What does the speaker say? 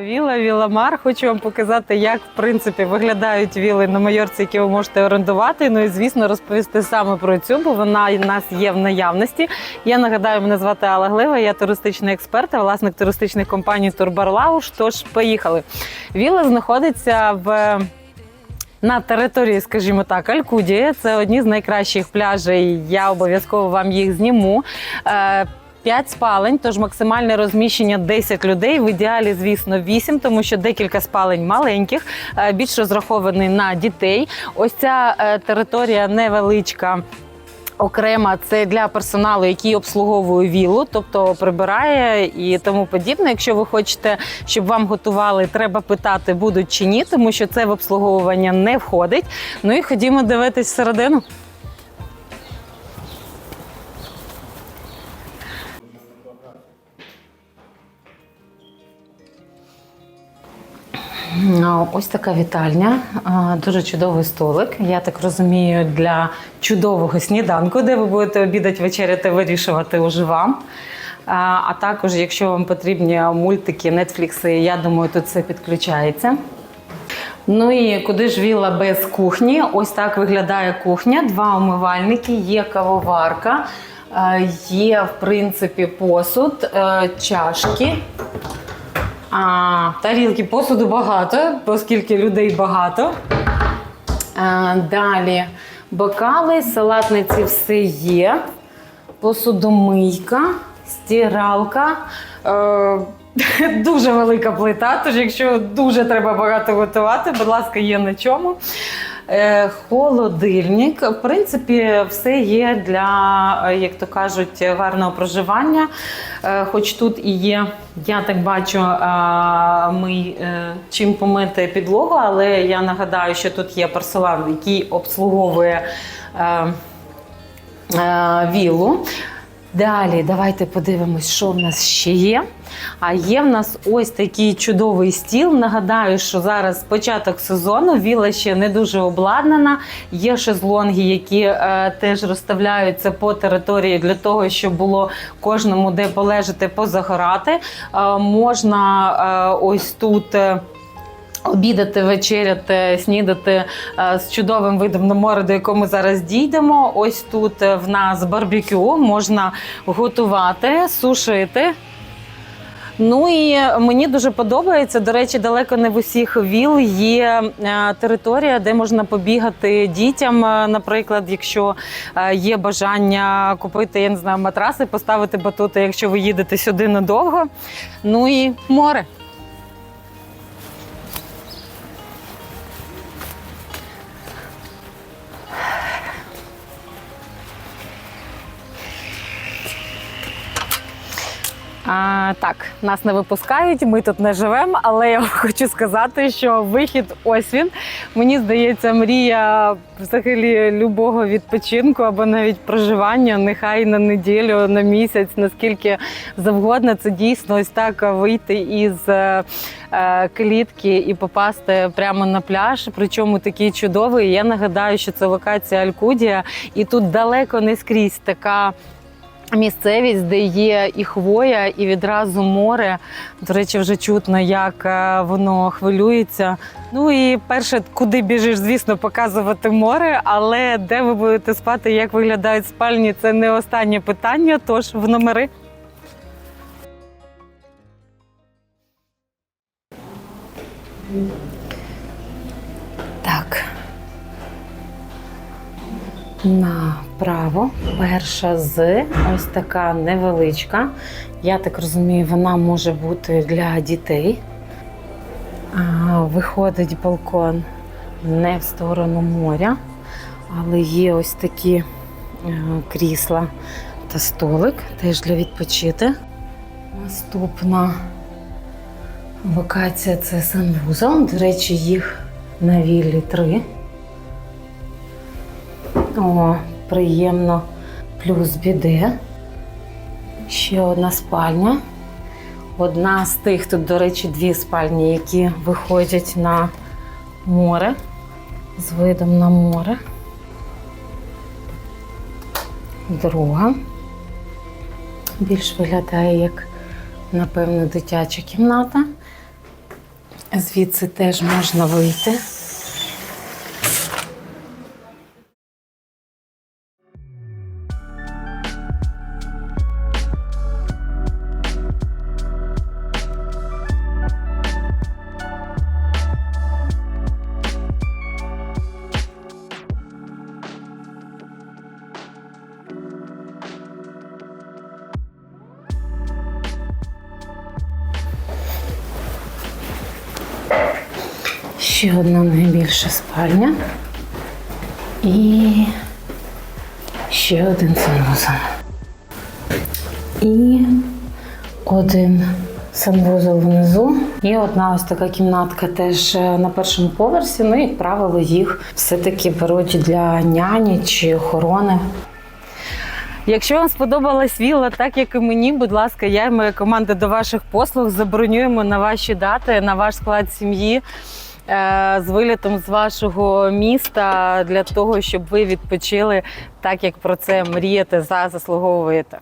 Віла Віламар. Хочу вам показати, як в принципі виглядають віли на Майорці, які ви можете орендувати. Ну і звісно, розповісти саме про цю, бо вона у нас є в наявності. Я нагадаю, мене звати Алла Глива, я туристичний експерт, а власник туристичних компаній Турбарлауш. Тож поїхали. Віла знаходиться в. На території, скажімо так, Алькудія. Це одні з найкращих пляжей. Я обов'язково вам їх зніму. Е, П'ять спалень, тож максимальне розміщення 10 людей. В ідеалі, звісно, 8, тому що декілька спалень маленьких, е, більш розрахований на дітей. Ось ця е, територія невеличка. Окрема це для персоналу, який обслуговує віллу, тобто прибирає і тому подібне. Якщо ви хочете, щоб вам готували, треба питати, будуть чи ні, тому що це в обслуговування не входить. Ну і ходімо дивитись всередину. Ось така вітальня, дуже чудовий столик. Я так розумію, для чудового сніданку, де ви будете обідати, вечеряти, вирішувати уже вам. А також, якщо вам потрібні мультики, нетфлікси, я думаю, тут все підключається. Ну і куди ж віла без кухні? Ось так виглядає кухня. Два умивальники, є кавоварка, е, є, в принципі, посуд, е, чашки. А, тарілки посуду багато, оскільки людей багато. А, далі бокали, салатниці все є. Посудомийка, стиралка. Е, дуже велика плита, тож якщо дуже треба багато готувати, будь ласка, є на чому. Е, Холодильник. В принципі, все є для, е, як то кажуть, гарного проживання. Е, Хоч тут і є, я так бачу, ми чим помити підлогу, але я нагадаю, що тут є персонал, який обслуговує віллу. Далі, давайте подивимось, що в нас ще є. А є в нас ось такий чудовий стіл. Нагадаю, що зараз початок сезону, віла ще не дуже обладнана. Є шезлонги, які е, теж розставляються по території для того, щоб було кожному де полежати, позагорати. Е, можна е, ось тут. е, Обідати, вечеряти, снідати е, з чудовим видом на море, до якого ми зараз дійдемо. Ось тут е, в нас барбекю можна готувати, сушити. Ну і мені дуже подобається. До речі, далеко не в усіх віл є е, територія, де можна побігати дітям. Наприклад, якщо є бажання купити, я не знаю, матраси, поставити батути, якщо ви їдете сюди надовго. Ну і море. А, так, нас не випускають, ми тут не живемо, але я хочу сказати, що вихід ось він. Мені здається, мрія взагалі любого відпочинку або навіть проживання, нехай на неділю, на місяць, наскільки завгодно. Це дійсно ось так вийти із е, е, клітки і попасти прямо на пляж. Причому такий чудовий. Я нагадаю, що це локація Алькудія, і тут далеко не скрізь така. Місцевість, де є і хвоя, і відразу море. До речі, вже чутно, як е, воно хвилюється. Ну і перше, куди біжиш, звісно, показувати море. Але де ви будете спати, як виглядають спальні, це не останнє питання. Тож в номери. Так. Направо. Перша з ось така невеличка. Я так розумію, вона може бути для дітей. Виходить балкон не в сторону моря, але є ось такі е, крісла та столик теж для відпочити. Наступна локація це санвузол. До речі, їх на віллі три. О, приємно. Плюс біде. Ще одна спальня. Одна з тих, тут, до речі, дві спальні, які виходять на море з видом на море. Друга. Більш виглядає як, напевно, дитяча кімната. Звідси теж можна вийти. Ще одна найбільша спальня. І ще один санвузол. І один санвузол внизу. І одна ось така кімнатка теж е, на першому поверсі. Ну, як правило, їх все-таки беруть для няні чи охорони. Якщо вам сподобалась вілла, так як і мені, будь ласка, я і моя команда до ваших послуг забронюємо на ваші дати, на ваш склад сім'ї з вилітом з вашого міста для того, щоб ви відпочили так, як про це мрієте, за заслуговуєте.